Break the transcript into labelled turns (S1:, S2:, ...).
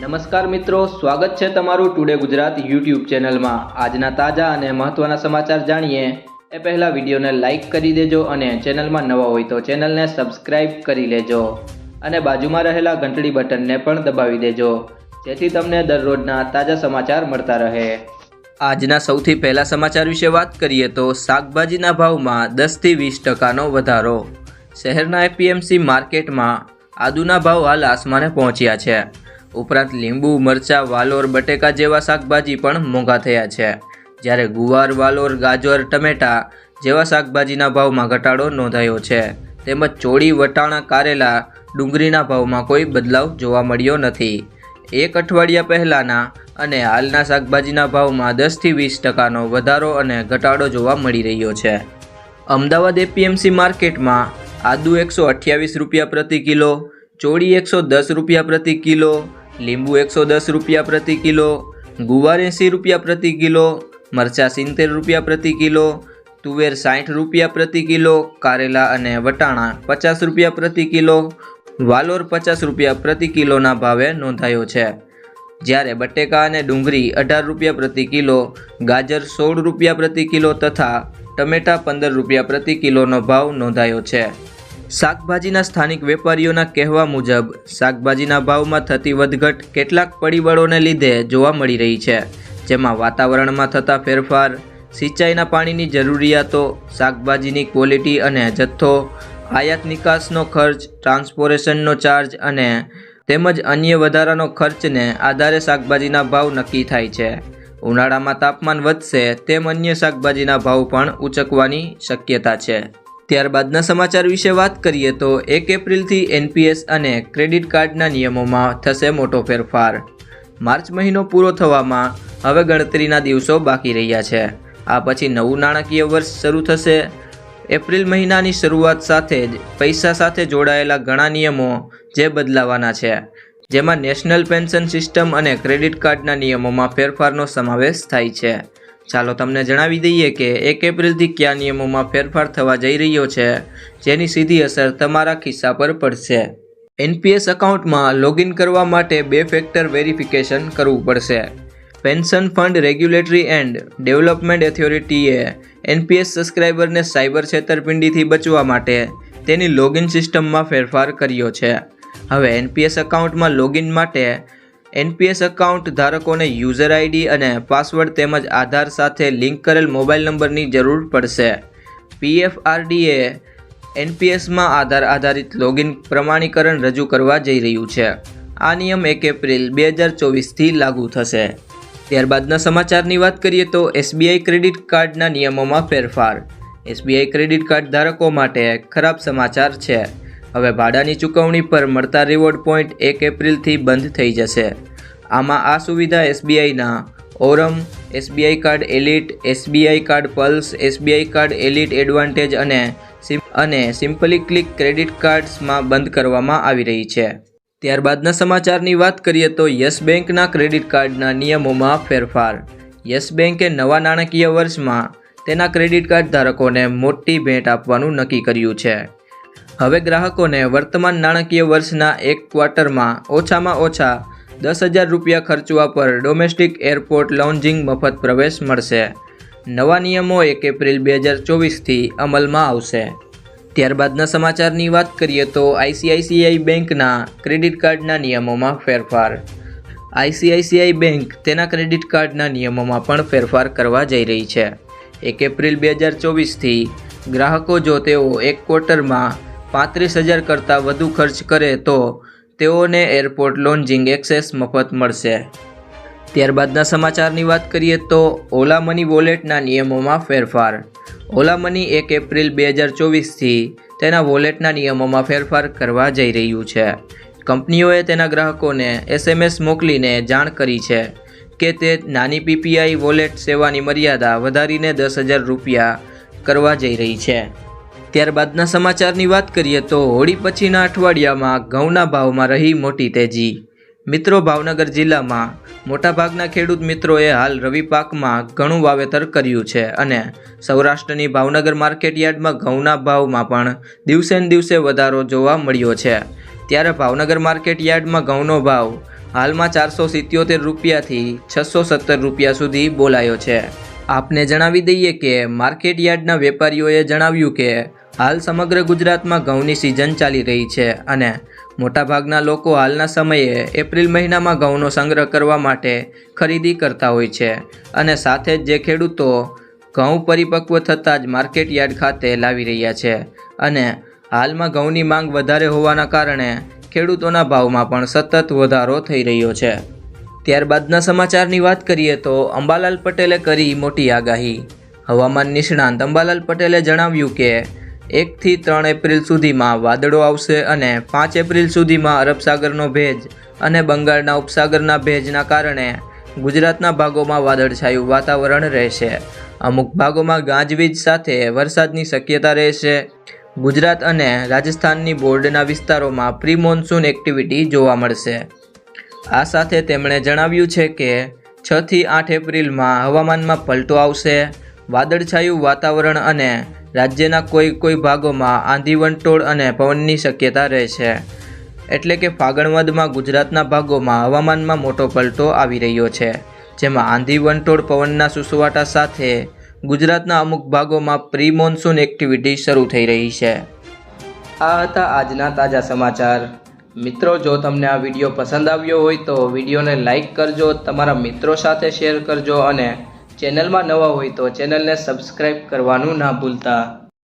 S1: નમસ્કાર મિત્રો, સ્વાગત છે તમારું ટુડે ગુજરાત યુટ્યુબ ચેનલમાં. આજના તાજા અને મહત્વના સમાચાર જાણીએ. એ પહેલાં વિડીયોને લાઇક કરી દેજો અને ચેનલમાં નવા હોય તો ચેનલને સબસ્ક્રાઇબ કરી લેજો. અને બાજુમાં રહેલા ઘંટડી બટનને પણ દબાવી દેજો. જેથી તમને દરરોજના તાજા સમાચાર મળતા રહે. આજના સૌથી પહેલા સમાચાર વિશે વાત કરીએ તો શાકભાજીના ભાવમાં દસથી વીસ ટકાનો વધારો. શહેરના એપીએમસી માર્કેટમાં આદુના ભાવ હાલ આસમાને પહોંચ્યા છે. ઉપરાંત લીંબુ, મરચાં, વાલોર, બટેકા જેવા શાકભાજી પણ મોંઘા થયા છે. જ્યારે ગુવાર, વાલોર, ગાજર, ટમેટા જેવા શાકભાજીના ભાવમાં ઘટાડો નોંધાયો છે. તેમજ ચોળી, વટાણા, કારેલા ડુંગળીના ભાવમાં કોઈ બદલાવ જોવા મળ્યો નથી. એક અઠવાડિયા પહેલાંના અને હાલના શાકભાજીના ભાવમાં દસથી વીસ ટકાનો વધારો અને ઘટાડો જોવા મળી રહ્યો છે. અમદાવાદ એપીએમસી માર્કેટમાં આદુ એકસો અઠ્યાવીસ રૂપિયા પ્રતિ કિલો, ચોળી એકસો દસ રૂપિયા પ્રતિ કિલો લીંબુ એકસો દસ રૂપિયા પ્રતિ કિલો, ગુવાર એંસી રૂપિયા પ્રતિ કિલો, મરચાં સિત્તેર રૂપિયા પ્રતિ કિલો, તુવેર સાઠ રૂપિયા પ્રતિ કિલો, કારેલા અને વટાણા પચાસ રૂપિયા પ્રતિ કિલો, વાલોર પચાસ રૂપિયા પ્રતિ કિલોના ભાવે નોંધાયો છે. જ્યારે બટેકા અને ડુંગળી અઢાર રૂપિયા પ્રતિ કિલો, ગાજર સોળ રૂપિયા પ્રતિ કિલો તથા ટમેટા પંદર રૂપિયા પ્રતિ કિલોનો ભાવ નોંધાયો છે. શાકભાજીના સ્થાનિક વેપારીઓના કહેવા મુજબ, શાકભાજીના ભાવમાં થતી વધઘટ કેટલાક પરિબળોને લીધે જોવા મળી રહી છે. જેમાં વાતાવરણમાં થતા ફેરફાર, સિંચાઈના પાણીની જરૂરિયાતો, શાકભાજીની ક્વોલિટી અને જથ્થો, આયાત નિકાસનો ખર્ચ, ટ્રાન્સપોરેશનનો ચાર્જ અને તેમજ અન્ય વધારાનો ખર્ચને આધારે શાકભાજીના ભાવ નક્કી થાય છે. ઉનાળામાં તાપમાન વધશે તેમ અન્ય શાકભાજીના ભાવ પણ ઉચકવાની શક્યતા છે. ત્યારબાદના સમાચાર વિશે વાત કરીએ તો એક એપ્રિલથી એનપીએસ અને ક્રેડિટ કાર્ડના નિયમોમાં થશે મોટો ફેરફાર. માર્ચ મહિનો પૂરો થવામાં હવે ગણતરીના દિવસો બાકી રહ્યા છે. આ પછી નવું નાણાકીય વર્ષ શરૂ થશે. એપ્રિલ મહિનાની શરૂઆત સાથે જ પૈસા સાથે જોડાયેલા ઘણા નિયમો જે બદલાવાના છે. જેમાં નેશનલ પેન્શન સિસ્ટમ અને ક્રેડિટ કાર્ડના નિયમોમાં ફેરફારનો સમાવેશ થાય છે. ચાલો તમને જણાવી દઈએ કે એક એપ્રિલથી કયા નિયમોમાં ફેરફાર થવા જઈ રહ્યો છે, જેની સીધી અસર તમારા ખિસ્સા પર પડશે. એનપીએસ એકાઉન્ટમાં લોગિન કરવા માટે બે ફેક્ટર વેરિફિકેશન કરવું પડશે. Pension fund regulatory and development એથોરિટીએ NPS સબસ્ક્રાઇબરને સાયબર છેતરપિંડીથી બચવા માટે તેની લોગિન સિસ્ટમમાં ફેરફાર કર્યો છે. હવે એનપીએસ એકાઉન્ટમાં લોગિન માટે એનપીએસ એકાઉન્ટ ધારકોને યુઝર આઈડી અને પાસવર્ડ તેમજ આધાર સાથે લિંક કરેલ મોબાઈલ નંબરની જરૂર પડશે. પીએફઆરડીએ એનપીએસમાં આધાર આધારિત લોગિન પ્રમાણીકરણ રજૂ કરવા જઈ રહ્યું છે. આ નિયમ એક એપ્રિલ બે હજાર ચોવીસથી લાગુ થશે. ત્યારબાદના સમાચારની વાત કરીએ તો એસબીઆઈ ક્રેડિટ કાર્ડના નિયમોમાં ફેરફાર. એસબીઆઈ ક્રેડિટ કાર્ડ ધારકો માટે ખરાબ સમાચાર છે. હવે ભાડાની ચૂકવણી પર મળતા રિવોર્ડ પોઈન્ટ એક એપ્રિલથી બંધ થઈ જશે. આમાં આ સુવિધા એસબીઆઈના Aurum, SBI card elite, SBI card pulse, SBI card elite advantage અને અને સિમ્પલી ક્લિક ક્રેડિટ કાર્ડ્સમાં બંધ કરવામાં આવી રહી છે. ત્યારબાદના સમાચારની વાત કરીએ તો યસ બેંકના ક્રેડિટ કાર્ડના નિયમોમાં ફેરફાર. યસ બેંકે નવા નાણાકીય વર્ષમાં તેના ક્રેડિટ કાર્ડ ધારકોને મોટી ભેટ આપવાનું નક્કી કર્યું છે. હવે ગ્રાહકોને વર્તમાન નાણાકીય વર્ષના એક ક્વાર્ટરમાં ઓછામાં ઓછા દસ હજાર રૂપિયા ખર્ચવા પર ડોમેસ્ટિક એરપોર્ટ લોન્જિંગ મફત પ્રવેશ મળશે. નવા નિયમો એક એપ્રિલ બે હજાર ચોવીસથી અમલમાં આવશે. ત્યારબાદના સમાચારની વાત કરીએ તો આઈસીઆઈસીઆઈ બેંકના ક્રેડિટ કાર્ડના નિયમોમાં ફેરફાર. આઈસીઆઈસીઆઈ બેંક તેના ક્રેડિટ કાર્ડના નિયમોમાં પણ ફેરફાર કરવા જઈ રહી છે. એક એપ્રિલ બે હજાર ચોવીસથી ગ્રાહકો જો તેઓ એક ક્વાર્ટરમાં પાંત્રીસ હજાર કરતાં વધુ ખર્ચ કરે તો તેઓને એરપોર્ટ લોન્જિંગ એક્સેસ મફત મળશે. ત્યારબાદના સમાચારની વાત કરીએ તો ઓલા મની વોલેટના નિયમોમાં ફેરફાર. ઓલા મની એક એપ્રિલ બે હજાર ચોવીસથી તેના વોલેટના નિયમોમાં ફેરફાર કરવા જઈ રહ્યું છે. કંપનીઓએ તેના ગ્રાહકોને એસએમએસ મોકલીને જાણ કરી છે કે તે નાની પીપીઆઈ વોલેટ સેવાની મર્યાદા વધારીને દસ હજાર રૂપિયા કરવા જઈ રહી છે. ત્યારબાદના સમાચારની વાત કરીએ તો હોળી પછીના અઠવાડિયામાં ઘઉંના ભાવમાં રહી મોટી તેજી. મિત્રો, ભાવનગર જિલ્લામાં મોટાભાગના ખેડૂત મિત્રોએ હાલ રવિ પાકમાં ઘણું વાવેતર કર્યું છે અને સૌરાષ્ટ્રની ભાવનગર માર્કેટ યાર્ડમાં ઘઉંના ભાવમાં પણ દિવસે ને દિવસે વધારો જોવા મળ્યો છે. ત્યારે ભાવનગર માર્કેટ યાર્ડમાં ઘઉંનો ભાવ હાલમાં ચારસો સિત્યોતેર રૂપિયાથી છસો સત્તર રૂપિયા સુધી બોલાયો છે. આપને જણાવી દઈએ કે માર્કેટ યાર્ડના વેપારીઓએ જણાવ્યું કે હાલ સમગ્ર ગુજરાતમાં ઘઉંની સિઝન ચાલી રહી છે અને મોટાભાગના લોકો હાલના સમયે એપ્રિલ મહિનામાં ઘઉંનો સંગ્રહ કરવા માટે ખરીદી કરતા હોય છે. અને સાથે જ જે ખેડૂતો ઘઉં પરિપક્વ થતાં જ માર્કેટ યાર્ડ ખાતે લાવી રહ્યા છે અને હાલમાં ઘઉંની માંગ વધારે હોવાના કારણે ખેડૂતોના ભાવમાં પણ સતત વધારો થઈ રહ્યો છે. ત્યારબાદના સમાચારની વાત કરીએ તો અંબાલાલ પટેલે કરી મોટી આગાહી. હવામાન નિષ્ણાંત અંબાલાલ પટેલે જણાવ્યું કે એકથી ત્રણ એપ્રિલ સુધીમાં વાદળો આવશે અને પાંચ એપ્રિલ સુધીમાં અરબસાગરનો ભેજ અને બંગાળના ઉપસાગરના ભેજના કારણે ગુજરાતના ભાગોમાં વાદળછાયું વાતાવરણ રહેશે. અમુક ભાગોમાં ગાજવીજ સાથે વરસાદની શક્યતા રહેશે. ગુજરાત અને રાજસ્થાનની બોર્ડના વિસ્તારોમાં પ્રી મોન્સૂન એક્ટિવિટી જોવા મળશે. આ સાથે તેમણે જણાવ્યું છે કે છથી આઠ એપ્રિલમાં હવામાનમાં પલટો આવશે, વાદળછાયું વાતાવરણ અને રાજ્યના કોઈ કોઈ ભાગોમાં આંધી વંટોળ અને પવનની શક્યતા રહેશે એટલે કે ફાગણવદમાં ગુજરાતના ભાગોમાં હવામાનમાં મોટો પલટો આવી રહ્યો છે. જેમાં આંધી વંટોળ પવનના સુસવાટા સાથે ગુજરાતના અમુક ભાગોમાં પ્રી મોન્સૂન એક્ટિવિટી શરૂ થઈ રહી છે. આ હતા આજના તાજા સમાચાર. મિત્રો, જો તમને આ વીડિયો પસંદ આવ્યો હોય તો વિડીયોને લાઇક કરજો, તમારા મિત્રો સાથે શેર કરજો અને ચેનલમાં નવા હોય તો ચેનલને સબસ્ક્રાઈબ કરવાનું ના ભૂલતા.